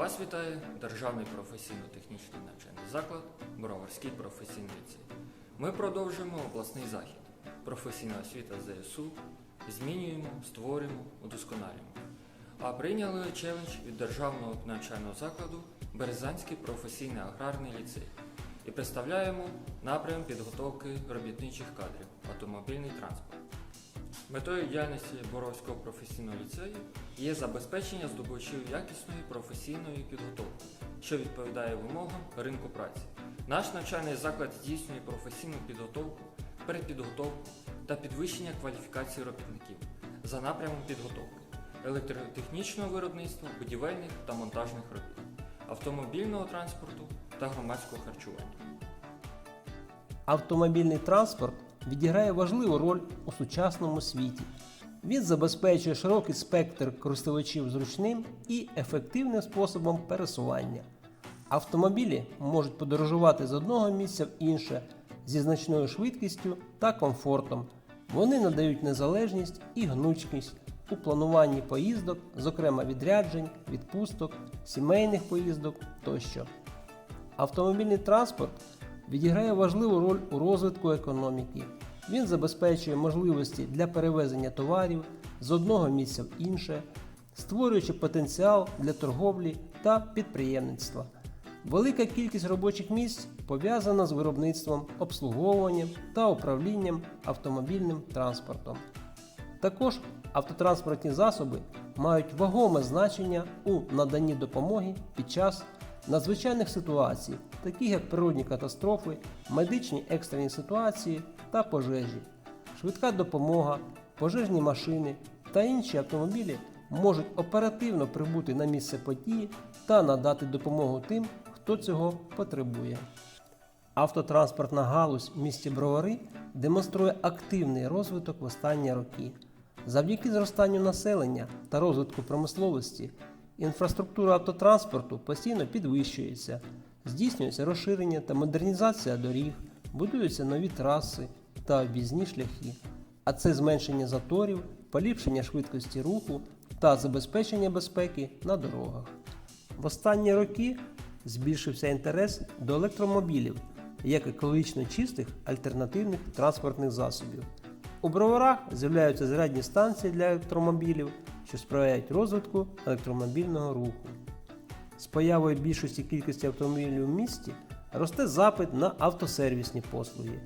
Вас вітає Державний професійно-технічний навчальний заклад Броварський професійний ліцей. Ми продовжуємо обласний захід. Професійна освіта ЗСУ. Змінюємо, створюємо, удосконалюємо. А прийняли челендж від Державного навчального закладу Березанський професійний аграрний ліцей і представляємо напрям підготовки робітничих кадрів автомобільний транспорт. Метою діяльності Боровського професійного ліцею є забезпечення здобувачів якісної професійної підготовки, що відповідає вимогам ринку праці. Наш навчальний заклад здійснює професійну підготовку, передпідготовку та підвищення кваліфікації робітників за напрямом підготовки електротехнічного виробництва, будівельних та монтажних робіт, автомобільного транспорту та громадського харчування. Автомобільний транспорт відіграє важливу роль у сучасному світі. Він забезпечує широкий спектр користувачів зручним і ефективним способом пересування. Автомобілі можуть подорожувати з одного місця в інше зі значною швидкістю та комфортом. Вони надають незалежність і гнучкість у плануванні поїздок, зокрема відряджень, відпусток, сімейних поїздок тощо. Автомобільний транспорт відіграє важливу роль у розвитку економіки. Він забезпечує можливості для перевезення товарів з одного місця в інше, створюючи потенціал для торговлі та підприємництва. Велика кількість робочих місць пов'язана з виробництвом, обслуговуванням та управлінням автомобільним транспортом. Також автотранспортні засоби мають вагоме значення у наданні допомоги під час надзвичайних ситуацій, таких як природні катастрофи, медичні екстрені ситуації та пожежі. Швидка допомога, пожежні машини та інші автомобілі можуть оперативно прибути на місце події та надати допомогу тим, хто цього потребує. Автотранспортна галузь в місті Бровари демонструє активний розвиток в останні роки. Завдяки зростанню населення та розвитку промисловості інфраструктура автотранспорту постійно підвищується, здійснюється розширення та модернізація доріг, будуються нові траси та об'їзні шляхи, а це зменшення заторів, поліпшення швидкості руху та забезпечення безпеки на дорогах. В останні роки збільшився інтерес до електромобілів як екологічно чистих альтернативних транспортних засобів. У броварах з'являються зарядні станції для електромобілів, що сприяють розвитку електромобільного руху. З появою більшості кількості автомобілів в місті росте запит на автосервісні послуги.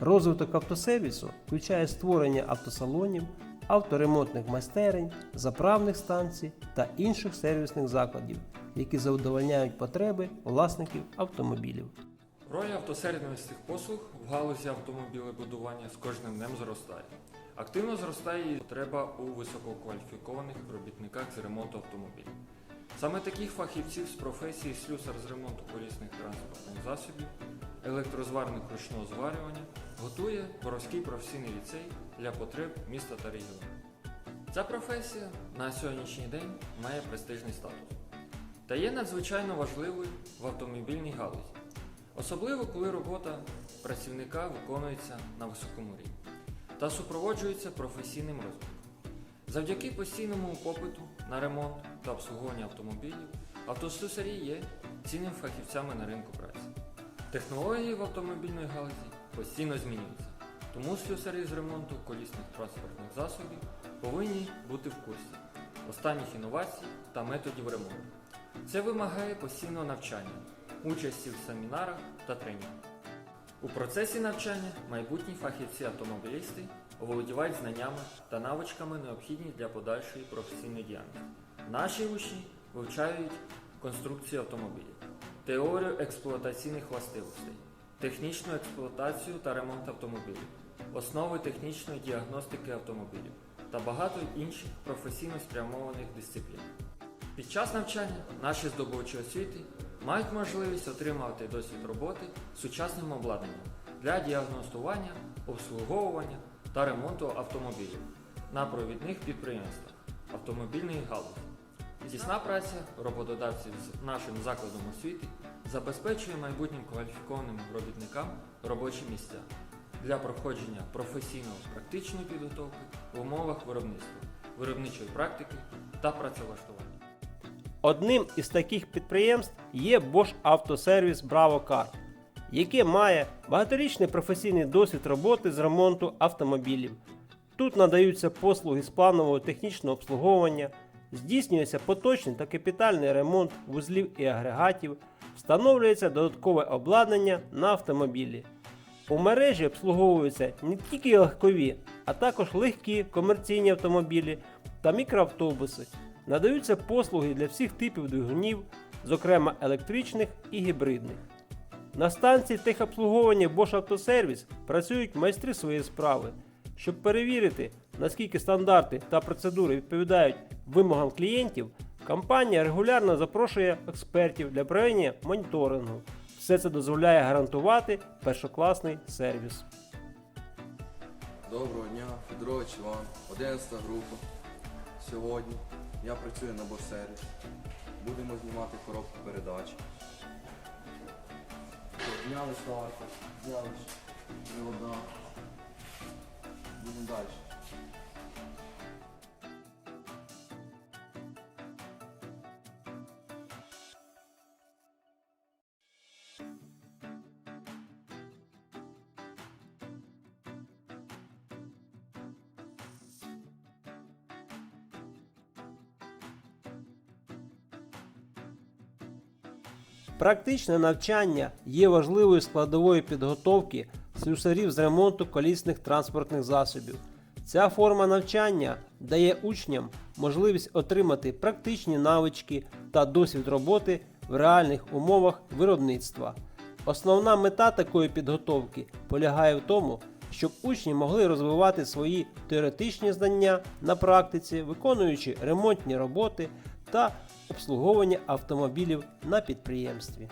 Розвиток автосервісу включає створення автосалонів, авторемонтних майстерень, заправних станцій та інших сервісних закладів, які задовольняють потреби власників автомобілів. Роль автосервісних послуг в галузі автомобілебудування з кожним днем зростає. Активно зростає і потреба у висококваліфікованих робітниках з ремонту автомобілів. Саме таких фахівців з професії слюсар з ремонту колісних транспортних засобів, електрозварник ручного зварювання готує Боровський професійний ліцей для потреб міста та регіону. Ця професія на сьогоднішній день має престижний статус та є надзвичайно важливою в автомобільній галузі. Особливо, коли робота працівника виконується на високому рівні та супроводжується професійним розвитком. Завдяки постійному попиту на ремонт та обслуговування автомобілів, автослюсарі є цінними фахівцями на ринку праці. Технології в автомобільній галузі постійно змінюються, тому слюсарі з ремонту колісних транспортних засобів повинні бути в курсі останніх інновацій та методів ремонту. Це вимагає постійного навчання, участі в семінарах та тренінгах. У процесі навчання майбутні фахівці-автомобілісти оволодівають знаннями та навичками, необхідні для подальшої професійної діяльності. Наші учні вивчають конструкцію автомобілів, теорію експлуатаційних властивостей, технічну експлуатацію та ремонт автомобілів, основи технічної діагностики автомобілів та багато інших професійно спрямованих дисциплін. Під час навчання наші здобувачі освіти мають можливість отримувати досвід роботи сучасним обладнанням для діагностування, обслуговування та ремонту автомобілів на провідних підприємствах автомобільної галузі. Тісна праця роботодавців з нашим закладом освіти забезпечує майбутнім кваліфікованим робітникам робочі місця для проходження професійно-практичної підготовки в умовах виробництва, виробничої практики та працевлаштування. Одним із таких підприємств є Bosch Автосервіс Car, яке має багаторічний професійний досвід роботи з ремонту автомобілів. Тут надаються послуги з планового технічного обслуговування, здійснюється поточний та капітальний ремонт вузлів і агрегатів, встановлюється додаткове обладнання на автомобілі. У мережі обслуговуються не тільки легкові, а також легкі комерційні автомобілі та мікроавтобуси. Надаються послуги для всіх типів двигунів, зокрема електричних і гібридних. На станції техобслуговування Bosch Автосервіс працюють майстри своєї справи. Щоб перевірити, наскільки стандарти та процедури відповідають вимогам клієнтів, компанія регулярно запрошує експертів для проведення моніторингу. Все це дозволяє гарантувати першокласний сервіс. Доброго дня, Федорович Іван, 11 група. Сьогодні я працюю на босері. Будемо знімати коробку передач. Зняли старт, зняли вода. Будемо далі. Практичне навчання є важливою складовою підготовки слюсарів з ремонту колісних транспортних засобів. Ця форма навчання дає учням можливість отримати практичні навички та досвід роботи в реальних умовах виробництва. Основна мета такої підготовки полягає в тому, щоб учні могли розвивати свої теоретичні знання на практиці, виконуючи ремонтні роботи та обслуговування автомобілів на підприємстві.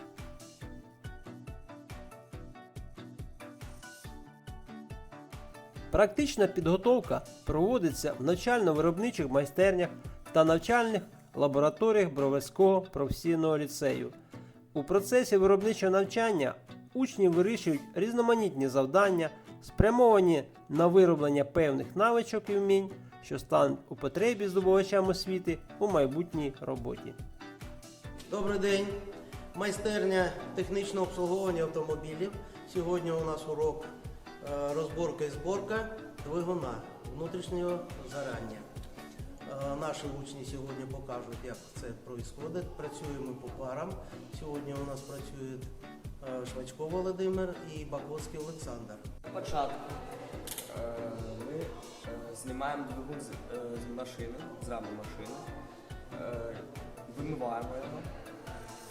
Практична підготовка проводиться в навчально-виробничих майстернях та навчальних лабораторіях Броварського професійного ліцею. У процесі виробничого навчання учні вирішують різноманітні завдання, спрямовані на вироблення певних навичок і вмінь, що стануть у потребі здобувачам освіти у майбутній роботі. Добрий день. Майстерня технічного обслуговування автомобілів. Сьогодні у нас урок е, розборка і зборка двигуна внутрішнього згорання. Е, Наші учні сьогодні покажуть, як це відбувається. Працюємо по парам. Сьогодні у нас працюють е, Швачко Володимир і Баковський Олександр. Початку ми е, знімаємо двигун з, е, машини, з рами машини, е, вимиваємо його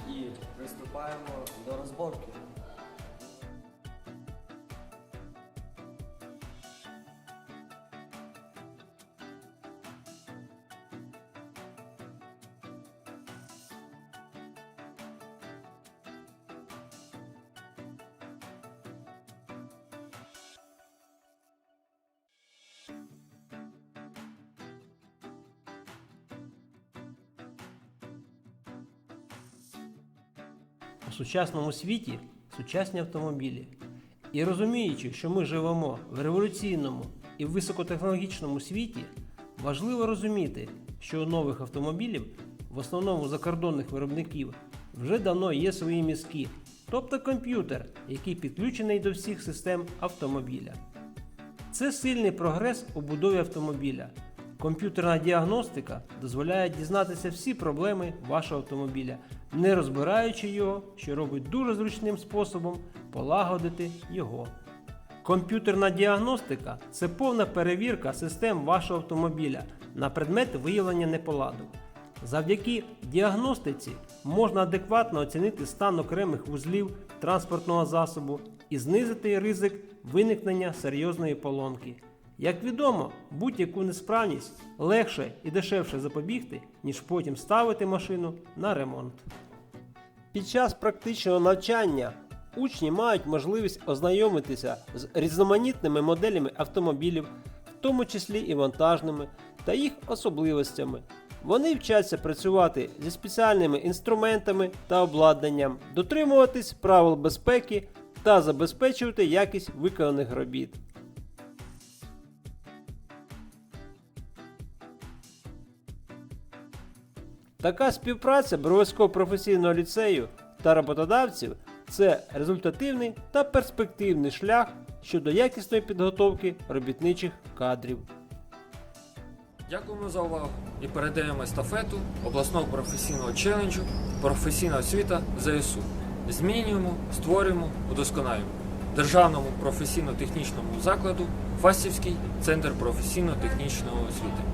і приступаємо до розборки. У сучасному світі сучасні автомобілі. І розуміючи, що ми живемо в революційному і високотехнологічному світі, важливо розуміти, що у нових автомобілів, в основному закордонних виробників, вже давно є свої мізки, тобто комп'ютер, який підключений до всіх систем автомобіля. Це сильний прогрес у будові автомобіля. Комп'ютерна діагностика дозволяє дізнатися всі проблеми вашого автомобіля, не розбираючи його, що робить дуже зручним способом полагодити його. Комп'ютерна діагностика це повна перевірка систем вашого автомобіля на предмет виявлення неполадок. Завдяки діагностиці можна адекватно оцінити стан окремих вузлів транспортного засобу і знизити ризик виникнення серйозної поломки. Як відомо, будь-яку несправність легше і дешевше запобігти, ніж потім ставити машину на ремонт. Під час практичного навчання учні мають можливість ознайомитися з різноманітними моделями автомобілів, в тому числі і вантажними, та їх особливостями. Вони вчаться працювати зі спеціальними інструментами та обладнанням, дотримуватись правил безпеки та забезпечувати якість виконаних робіт. Така співпраця Броварського професійного ліцею та роботодавців це результативний та перспективний шлях щодо якісної підготовки робітничих кадрів. Дякуємо за увагу і передаємо естафету обласного професійного челенджу Професійна освіта ЗСУ. Змінюємо, створюємо, удосконалюємо. Державному професійно-технічному закладу Фастівський центр професійно-технічної освіти.